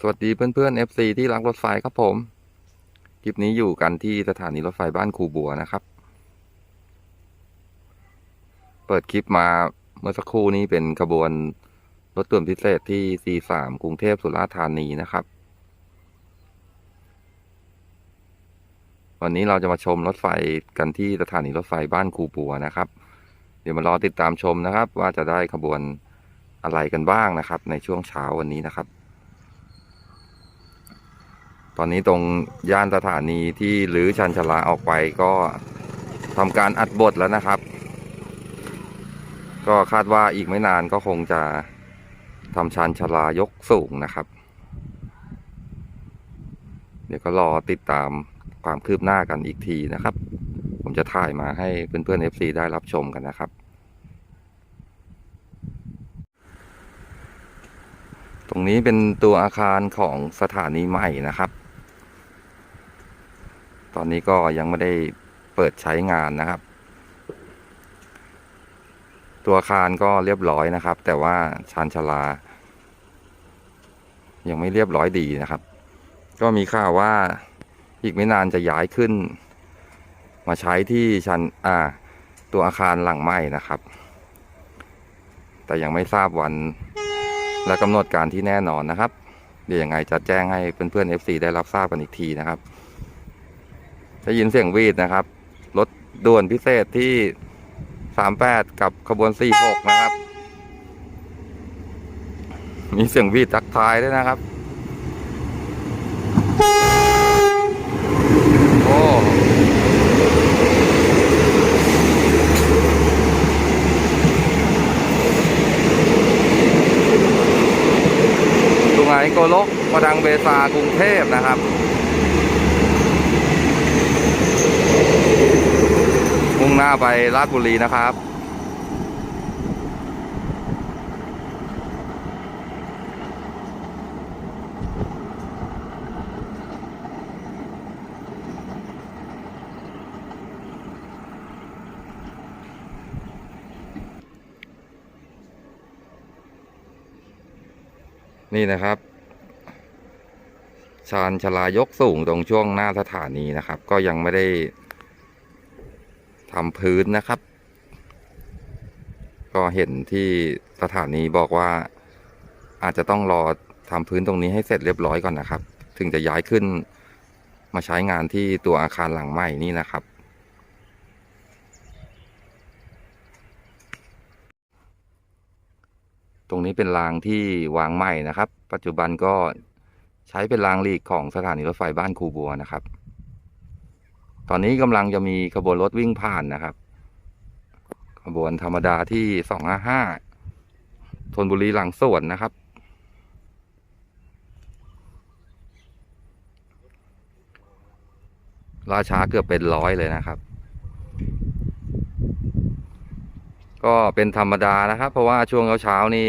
สวัสดีเพื่อนๆ FC ที่รักรถไฟครับผม คลิปนี้อยู่กันที่สถานีรถไฟบ้านคูบัวนะครับ เปิดคลิปมาเมื่อสักครู่นี้เป็นขบวนรถด่วนพิเศษที่43กรุงเทพสุราษฎร์ธานีนะครับ วันนี้เราจะมาชมรถไฟกันที่สถานีรถไฟบ้านคูบัวนะครับ เดี๋ยวมารอติดตามชมนะครับ ว่าจะได้ขบวนอะไรกันบ้างนะครับ ในช่วงเช้าวันนี้นะครับ ตอนนี้ตรงย่านสถานีที่หรือชันชลาออกไปก็ทำการอัดบทแล้วนะครับ ก็คาดว่าอีกไม่นานก็คงจะทำชันชลายกสูงนะครับ เดี๋ยวก็รอติดตามความคืบหน้ากันอีกทีนะครับ ผมจะถ่ายมาให้เพื่อนๆ FC ได้รับชมกันนะครับ ตรงนี้เป็นตัวอาคารของสถานีใหม่นะครับ ตอนนี้ก็ยังไม่ได้เปิดใช้งานนะครับ ตัวอาคารก็เรียบร้อยนะครับ แต่ว่าชานชลา ยังไม่เรียบร้อยดีนะครับ ก็มีข่าวว่าอีกไม่นานจะย้ายขึ้น มาใช้ที่ชันอ่า ตัวอาคารหลังใหม่นะครับ แต่ยังไม่ทราบวันและกำหนดการที่แน่นอนนะครับ เดี๋ยวยังไงจะแจ้งให้เพื่อนๆ FC ได้รับทราบกันอีกทีนะครับ ได้ยินเสียงวีดนะครับ รถด่วนพิเศษที่ 38 กับขบวน 46 นะครับ มีเสียงวีดทักทายด้วยนะครับ โอ้สุไหงโกลกประดังเบซากรุงเทพนะครับ มุ่ งหน้าไปราชบุรีนะครับ นี่นะครับชานชลายกสูงตรงช่วงหน้าสถานีนะครับ ก็ยังไม่ได้ ทำพื้นนะครับ ก็เห็นที่สถานีบอกว่าอาจจะต้องรอทำพื้นตรงนี้ให้เสร็จเรียบร้อยก่อนนะครับ ถึงจะย้ายขึ้นมาใช้งานที่ตัวอาคารหลังใหม่นี่นะครับ ตรงนี้เป็นรางที่วางใหม่นะครับ ปัจจุบันก็ใช้เป็นรางหลีกของสถานีรถไฟบ้านคูบัวนะครับ ตอนนี้กำลังจะมีขบวนรถวิ่งผ่านนะครับ ขบวนธรรมดาที่สองห้าห้าธนบุรีหลังสวนนะครับ ราช้าเกือบเป็นร้อยเลยนะครับ ก็เป็นธรรมดานะครับ เพราะว่าช่วงเช้าๆนี่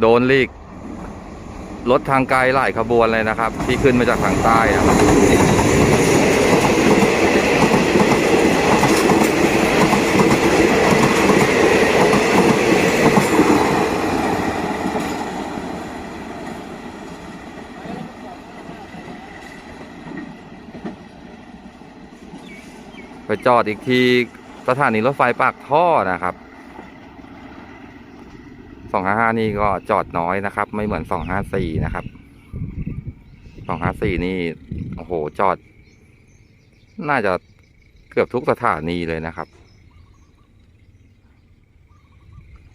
โดนลีกรถทางไกลหลายขบวนเลยนะครับ ที่ขึ้นมาจากทางใต้นะครับ จอดอีกทีสถานีรถไฟปากท่อนะครับสองห้าห้านี่ก็จอดน้อยนะครับ ไม่เหมือนสองห้าสี่นะครับสองห้าสี่นี่โอ้โหจอด น่าจะเกือบทุกสถานีเลยนะครับ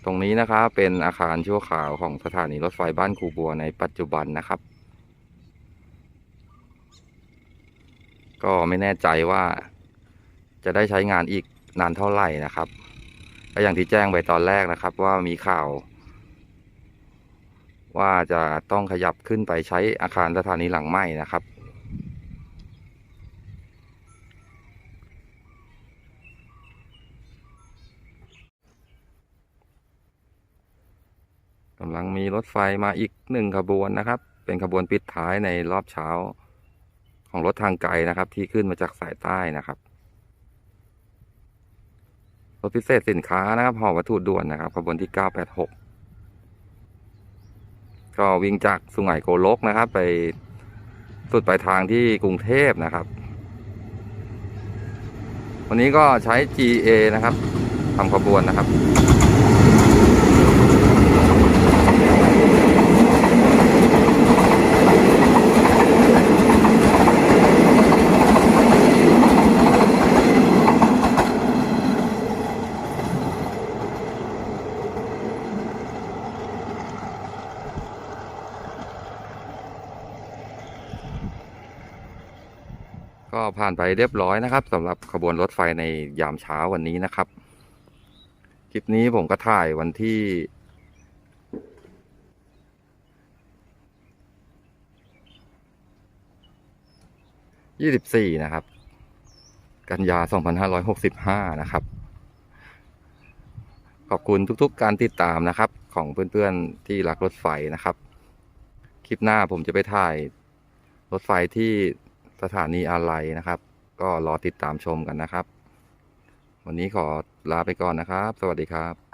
ตรงนี้นะครับเป็นอาคารชั่วคราวของสถานีรถไฟบ้านคูบัวในปัจจุบันนะครับ ก็ไม่แน่ใจว่า จะได้ใช้งานอีกนานเท่าไหร่นะครับก็อย่างที่แจ้งไปตอนแรกนะครับ ว่ามีข่าว ว่าจะต้องขยับขึ้นไปใช้อาคารสถานีหลังใหม่นะครับ กำลังมีรถไฟมาอีกหนึ่งขบวนนะครับ เป็นขบวนปิดท้ายในรอบเช้าของรถทางไกลนะครับ ที่ขึ้นมาจากสายใต้นะครับ รถพิเศษสินค้านะครับห่อวัตถุด่วนนะครับขบวนที่ 986 ก็วิ่งจากสุไหงโกลกนะครับ ไปสุดปลายทางที่กรุงเทพนะครับ วันนี้ก็ใช้ GA นะครับทำขบวนนะครับ ก็ผ่านไปเรียบร้อยนะครับสำหรับขบวนรถไฟในยามเช้าวันนี้นะครับ คลิปนี้ผมก็ถ่ายวันที่ ยี่สิบสี่นะครับ กันยาสองพันห้าร้อยหกสิบห้านะครับ ขอบคุณทุกๆการติดตามนะครับ ของเพื่อนๆที่รักรถไฟนะครับ คลิปหน้าผมจะไปถ่ายรถไฟที่ สถานีอะไรนะครับ ก็รอติดตามชมกันนะครับ วันนี้ขอลาไปก่อนนะครับ สวัสดีครับ